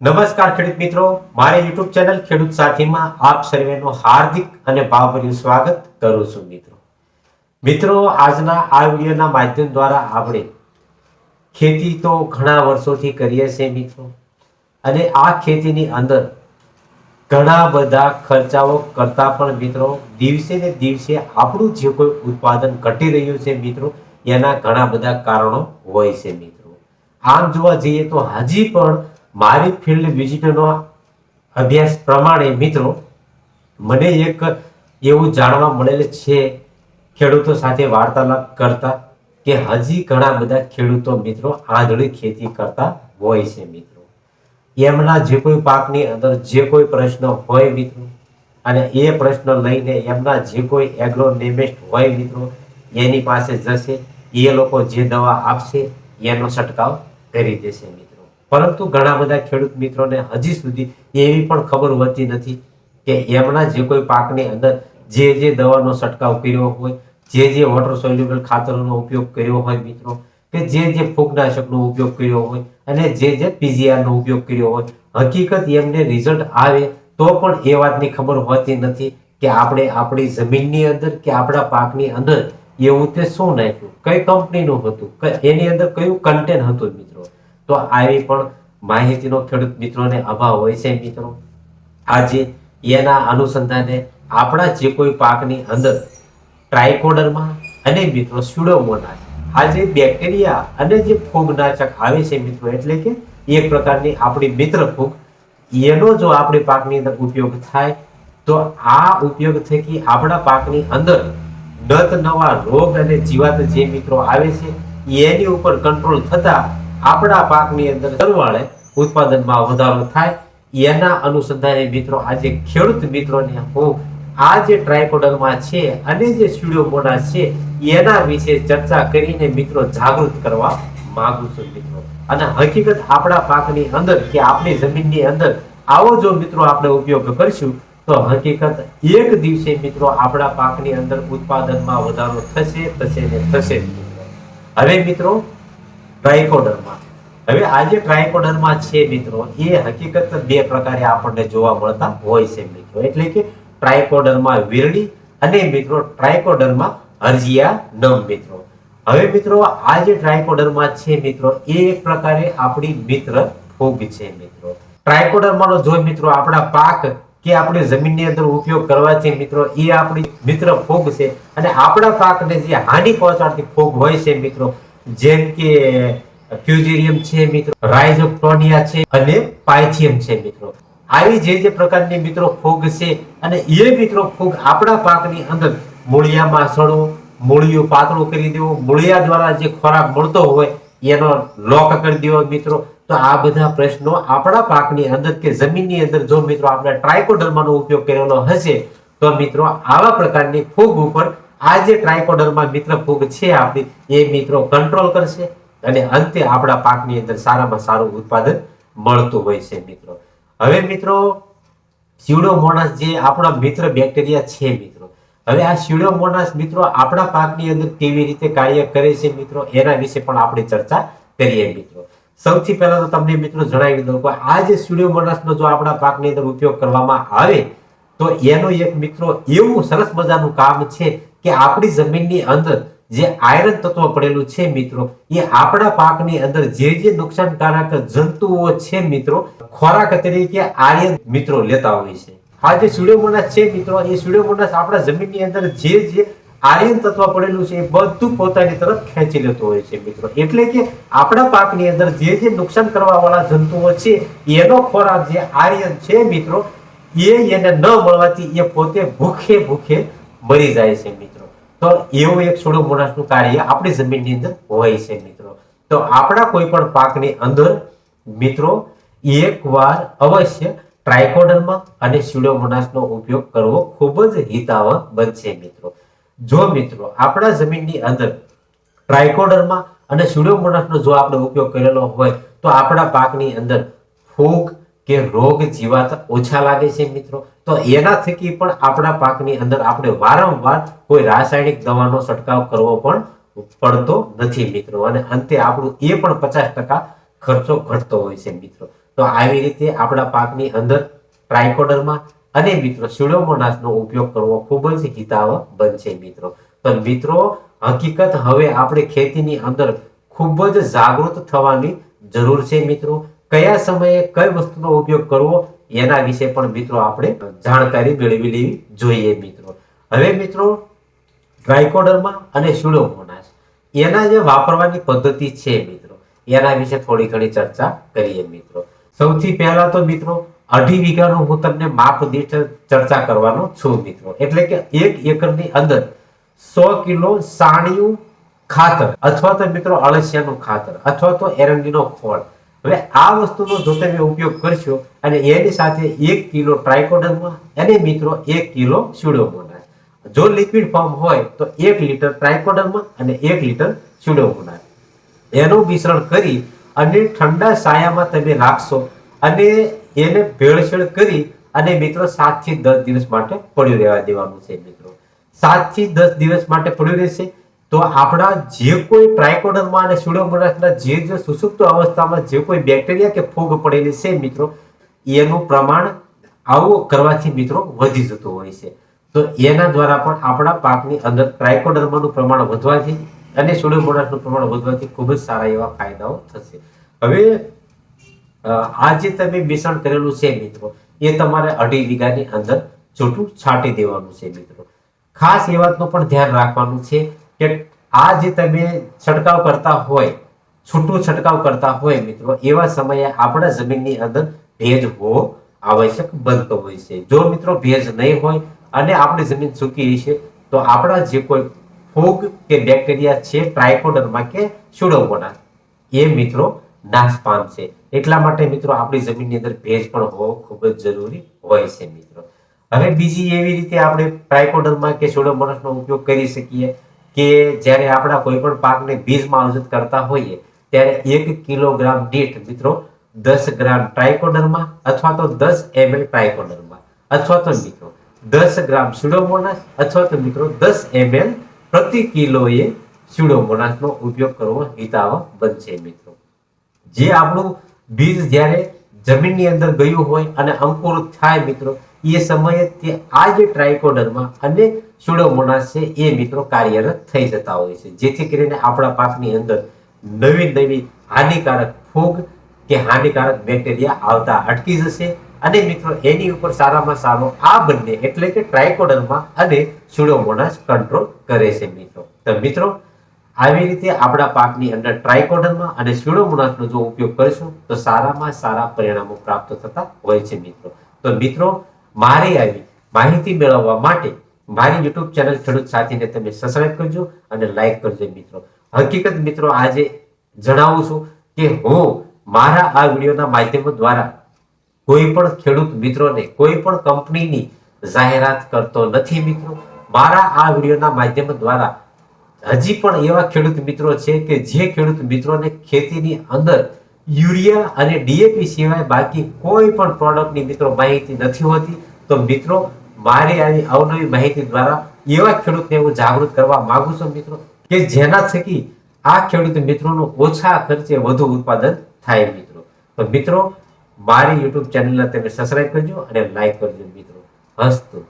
નમસ્કાર ખેડૂત મિત્રો. મારી યુટ્યુબ ચેનલ ખેડૂત સાથીમાં આપ સર્વેનું હાર્દિક અને ભાવભર્યું સ્વાગત કરું છું મિત્રો. મિત્રો, આજના આ વિડીયોના માધ્યમ દ્વારા આપણે ખેતી તો ઘણા વર્ષોથી કરીએ છીએ મિત્રો. અને આ ખેતીની અંદર ઘણા બધા ખર્ચાઓ કરતા પણ મિત્રો, દિવસે ને દિવસે આપણું જે કોઈ ઉત્પાદન ઘટી રહ્યું છે મિત્રો, એના ઘણા બધા કારણો હોય છે મિત્રો. આમ જોવા જઈએ તો હજી પણ મારી ફિલ્ડ વિઝિટનો અભ્યાસ પ્રમાણે મિત્રો, મને એક એવું જાણવા મળેલ છે, ખેડૂતો સાથે વાર્તાલાપ કરતા કે હજી ઘણા બધા ખેડૂતો મિત્રો આંધળી ખેતી કરતા હોય છે મિત્રો. એમના જે કોઈ પાકની અંદર જે કોઈ પ્રશ્ન હોય મિત્રો, અને એ પ્રશ્ન લઈને એમના જે કોઈ એગ્રોનેમિસ્ટ હોય મિત્રો, એની પાસે જશે, એ લોકો જે દવા આપશે, એનો છંટકાવ કરી દેશે મિત્રો. પરંતુ ઘણા બધા ખેડૂત મિત્રોને હજી સુધી એવી પણ ખબર હોતી નથી કે એમના જે કોઈ પાકની અંદર જે જે દવાનો છંટકાવ કર્યો હોય, જે જે વોટર સોલ્યુબલ ખાતરોનો ઉપયોગ કર્યો હોય મિત્રો, કે જે જે ફૂગનાશકનો ઉપયોગ કર્યો હોય અને જે જે પીજીઆરનો ઉપયોગ કર્યો હોય, હકીકત એમને રિઝલ્ટ આવે તો પણ એ વાતની ખબર હોતી નથી કે આપણે આપણી જમીનની અંદર કે આપણા પાકની અંદર એવું તે શું નાખ્યું, કઈ કંપનીનું હતું એની અંદર કયું કન્ટેન્ટ હતું મિત્રો? તો આવી પણ માહિતીનો ખેડૂત મિત્રોને અભાવ હોય છે મિત્રો. આજે એના અનુસંધાને આપણા જે કોઈ પાકની અંદર ટ્રાયકોડરમાં અને મિત્રો સ્યુડોમોના આ બેક્ટેરિયા અને જે ફૂગનાશક આવે છે મિત્રો, એટલે કે એક પ્રકારની આપણી મિત્ર ફૂગ, એનો જો આપણી પાકની અંદર ઉપયોગ થાય, તો આ ઉપયોગ થકી આપણા પાકની અંદર નત નવા રોગ અને જીવાત જે મિત્રો આવે છે, એની ઉપર કંટ્રોલ થતા આપણા પાકની અંદર સરવાળે ઉત્પાદનમાં વધારો થાય. એના અનુસંધાને મિત્રો, આજે ખેડૂત મિત્રોને હું આ જે ટ્રાયકોડરમાં છે અને જે સ્યુડોમોનાસ છે, એના વિશે ચર્ચા કરીને મિત્રો જાગૃત કરવા માંગુ છું મિત્રો. અને હકીકત આપણા પાકની અંદર કે આપણી જમીનની અંદર આવો જો મિત્રો આપણે ઉપયોગ કરશું, તો હકીકત એક દિવસે મિત્રો આપણા પાકની અંદર ઉત્પાદનમાં વધારો થશે થશે ને થશે હવે મિત્રો ટ્રાયકોડરમાં. હવે આ જે ટ્રાયકોડરમાં છે મિત્રો, એ હકીકત બે પ્રકારે આપણને જોવા મળતા હોય છે મિત્રો. એટલે કે ટ્રાયકોડરમાં વીરડી અને મિત્રો ટ્રાયકોડરમાં હરજિયા નમ મિત્રો. હવે મિત્રો, આ જે ટ્રાયકોડરમાં છે મિત્રો, એ એક પ્રકારે આપણી મિત્ર ફૂગ છે મિત્રો. ટ્રાયકોડરમાંનો જો મિત્રો આપણા પાક કે આપણી જમીનની અંદર ઉપયોગ કરવાથી મિત્રો, એ આપણી મિત્ર ફૂગ છે. અને આપણા પાકને જે હાનિ પહોંચાડતી ફૂગ હોય છે મિત્રો જેમ કે ફ્યુઝેરિયમ છે મિત્રો, રાઇઝોક્ટોનિયા છે અને પાયથિયમ છે મિત્રો. આવી જે જે પ્રકારની મિત્રો ફૂગ છે અને એ મિત્રો ફૂગ આપણા પાકની અંદર મૂળિયામાં સડવું મૂળિયું પાતળું કરી દેવું, મૂળિયા દ્વારા જે ખોરાક મળતો હોય એનો લોક કરી દેવો મિત્રો. તો આ બધા પ્રશ્નો આપણા પાકની અંદર કે જમીનની અંદર જો મિત્રો આપણે ટ્રાયકોડર્માનો ઉપયોગ કરેલો હશે, તો મિત્રો આવા પ્રકારની ફૂગ ઉપર આ જે ટ્રાયકોડરમાં મિત્ર ફૂગ છે આપણી, એ મિત્રો કંટ્રોલ કરશે અને અંતે આપણા પાકની અંદર સારામાં સારું ઉત્પાદન મળતું હોય છે મિત્રો. હવે મિત્રો સ્યુડોમોનાસ જે આપણા મિત્ર બેક્ટેરિયા છે મિત્રો. હવે આ સ્યુડોમોનાસ મિત્રો આપણા પાકની અંદર કેવી રીતે કાર્ય કરે છે મિત્રો, એના વિશે પણ આપણે ચર્ચા કરીએ મિત્રો. સૌથી પહેલા તો તમને મિત્રો જણાવી દઉં કે આ જે સ્યુડોમોનાસનો જો આપણા પાકની અંદર ઉપયોગ કરવામાં આવે, તો એનો એક મિત્રો એવું સરસ મજાનું કામ છે કે આપણી જમીનની અંદર જે આયરન તત્વ પડેલું છે મિત્રો, એ આપણા પાકની અંદર જે જે નુકસાનકારક જંતુઓ છે મિત્રો, ખોરાક તરીકે આયર્ન મિત્રો લેતા હોય છે. આ જે સ્યુડોમોનાસ છે મિત્રો, એ સ્યુડોમોનાસ આપણા જમીનની અંદર જે જે આર્યન તત્વ પડેલું છે એ બધું પોતાની તરફ ખેંચી લેતો હોય છે મિત્રો. એટલે કે આપણા પાકની અંદર જે જે નુકસાન કરવા વાળા જંતુઓ છે, એનો ખોરાક જે આર્યન છે મિત્રો, એ એને ન મળવાથી એ પોતે ભૂખે ભૂખે મરી જાય છે મિત્રો. તો એવું એક સ્યુડોમોનાસનું કાર્ય આપણી જમીનની અંદર હોય છે મિત્રો. તો આપણા કોઈ પણ પાકની અંદર મિત્રો, એકવાર અવશ્ય ટ્રાયકોડર્મા અને સ્યુડોમોનાસનો ઉપયોગ કરવો ખૂબ જ હિતાવહ બનશે મિત્રો. જો મિત્રો, આપણા જમીનની અંદર ટ્રાયકોડર્મા અને સ્યુડોમોનાસનો જો આપણે ઉપયોગ કરેલો હોય, તો આપણા પાકની અંદર ફૂગ કે રોગ જીવાત ઓછા લાગે છે મિત્રો? તો એના થકી પણ આપણા પાકની અંદર આપણે વારંવાર કોઈ રાસાયણિક દવાનો છંટકાવ કરવો પણ પડતો નથી મિત્રો. અને અંતે આપણું એ પણ પચાસ ટકા ખર્ચો ઘટતો હોય છે મિત્રો. તો આવી રીતે આપણા પાકની અંદર ટ્રાયકોડરમાં અને મિત્રો સ્યુડોમોનાસનો ઉપયોગ કરવો ખૂબ જ હિતાવહ બનશે મિત્રો. તો મિત્રો, હકીકત હવે આપણે ખેતીની અંદર ખૂબ જ જાગૃત થવાની જરૂર છે મિત્રો. કયા સમયે કઈ વસ્તુનો ઉપયોગ કરવો એના વિશે પણ મિત્રો આપણે જાણકારી મેળવી લેવી જોઈએ મિત્રો. હવે મિત્રો, ટ્રાયકોડરમાં અને સ્યુડોમોનાસ, એના જે વાપરવાની પદ્ધતિ છે મિત્રો, એના વિશે થોડી ઘણી ચર્ચા કરીએ મિત્રો. સૌથી પહેલા તો મિત્રો, અઢી વીઘાનું હું તમને માપ દીઠ ચર્ચા કરવાનો છું મિત્રો. એટલે કે એક એકરની અંદર સો કિલો સાણિયું ખાતર, અથવા તો મિત્રો અળસિયાનું ખાતર, અથવા તો એરંડીનો ખોળ હવે આ વસ્તુનો જો તમે ઉપયોગ કરશો અને એની સાથે એક કિલો ટ્રાયકોડર્મા અને મિત્રો એક કિલો સ્યુડોમોનાસ. જો લિક્વિડ ફોર્મ હોય તો એક લીટર ટ્રાયકોડર્મા અને એક લીટર સ્યુડોમોનાસ. એનું મિશ્રણ કરી અને ઠંડા સાયામાં તમે રાખશો અને એને ભેળસેળ કરી અને મિત્રો સાતથી દસ દિવસ માટે પડ્યું રહેવા દેવાનું છે મિત્રો. સાતથી દસ દિવસ માટે પડ્યું રહેશે તો આપણા જે કોઈ ટ્રાયકોડરમાં અને સ્યુડોમોનાસના જે જે સુસુપ્ત અવસ્થામાં જે કોઈ બેક્ટેરિયા કે ફૂગ પડેલી છે મિત્રો, એનું પ્રમાણ આવું કરવાથી મિત્રો વધી જતું હોય છે. તો એના દ્વારા પણ આપણા પાકની અંદર ટ્રાયકોડર્માનું પ્રમાણ વધવાથી અને સ્યુડોમોનાસનું પ્રમાણ વધવાથી ખૂબ જ સારા એવા ફાયદાઓ થશે. હવે આ જે તમે મિશ્રણ કરેલું છે મિત્રો, એ તમારે અઢી વીઘાની અંદર છૂટું છાંટી દેવાનું છે મિત્રો. ખાસ એ વાતનું પણ ધ્યાન રાખવાનું છે કે આ જે તમે છંટકાવ કરતા હોય, છૂટું છંટકાવ કરતા હોય મિત્રો, એવા સમયે આપણા જમીનની અંદર ભેજ હોવો આવશ્યક બનતો હોય છે. જો મિત્રો ભેજ નહીં હોય અને આપણી જમીન સૂકી છે, તો આપણા જે કોઈ ફૂગ કે બેક્ટેરિયા છે, ટ્રાયકોડરમાં કે સ્યુડોમોનાસ એ મિત્રો નાશ પામશે એટલા માટે મિત્રો આપણી જમીનની અંદર ભેજ પણ હોવો ખૂબ જ જરૂરી હોય છે મિત્રો. હવે બીજી એવી રીતે આપણે ટ્રાયકોડરમાં કે સ્યુડોમોનાસનો ઉપયોગ કરી શકીએ. કે જ્યારે આપણા કોઈ પણ પાકને બીજ માવજત કરતા હોઈએ, ત્યારે એક કિલોગ્રામ દીઠ મિત્રો દસ ગ્રામ ટ્રાયકોડરમાં અથવા તો દસ એમએલ ટ્રાયકોડરમાં અથવા તો મિત્રો દસ ગ્રામ સ્યુડોમોનાસ અથવા તો મિત્રો દસ એમએલ પ્રતિ કિલોએ સ્યુડોમોનાસનો ઉપયોગ કરવો હિતાવ બનશે મિત્રો. જે આપણું બીજ જ્યારે જમીનની અંદર ગયું હોય અને અંકુર થાય મિત્રો એ સમયે તે આ જે ટ્રાયકોડરમાં અને સુડોમોનાસ છે, એ મિત્રો કાર્યરત થઈ જતા હોય છે. જેથી કરીને આપણા પાકની અંદર નવી નવી હાનિકારક ફૂગ કે હાનિકારક બેક્ટેરિયા આવતા અટકી જશે. અને મિત્રો, એની ઉપર સારામાં સારો આ બંને એટલે કે ટ્રાયકોડરમાં અને સુડોમોનાસ કંટ્રોલ કરે છે મિત્રો. તો મિત્રો, આવી રીતે આપણા પાકની અંદર ટ્રાયકોડનમાં અને સ્યુડોમોનાસનો જો ઉપયોગ કરીશું, તો સારામાં સારા પરિણામો પ્રાપ્ત થતા હોય છે મિત્રો. તો મિત્રો મારી આવી માહિતી મેળવવા માટે મારી યુટ્યુબ ચેનલ ખેડૂત સાથીને તમે સબસ્ક્રાઈબ કરજો અને લાઈક કરજો મિત્રો. હકીકત મિત્રો આજે જણાવું છું કે હું મારા આ વિડીયોના માધ્યમ દ્વારા કોઈ પણ ખેડૂત મિત્રોને કોઈ પણ કંપનીની જાહેરાત કરતો નથી મિત્રો. મારા આ વિડીયોના માધ્યમ દ્વારા હજી પણ એવા ખેડૂત મિત્રો છે કે જે ખેડૂત મિત્રોને ખેતીની અંદર યુરિયા અને ડીએપી સિવાય બાકી કોઈ પણ પ્રોડક્ટની મિત્રો માહિતી નથી હોતી. તો મિત્રો, મારી આવી અવનવી માહિતી દ્વારા એવા ખેડૂતને હું જાગૃત કરવા માંગુ છું મિત્રો, કે જેના થકી આ ખેડૂત મિત્રોનું ઓછા ખર્ચે વધુ ઉત્પાદન થાય મિત્રો. તો મિત્રો, મારી યુટ્યુબ ચેનલને તમે સબસ્ક્રાઈબ કરજો અને લાઈક કરજો મિત્રો. હસ્તુ.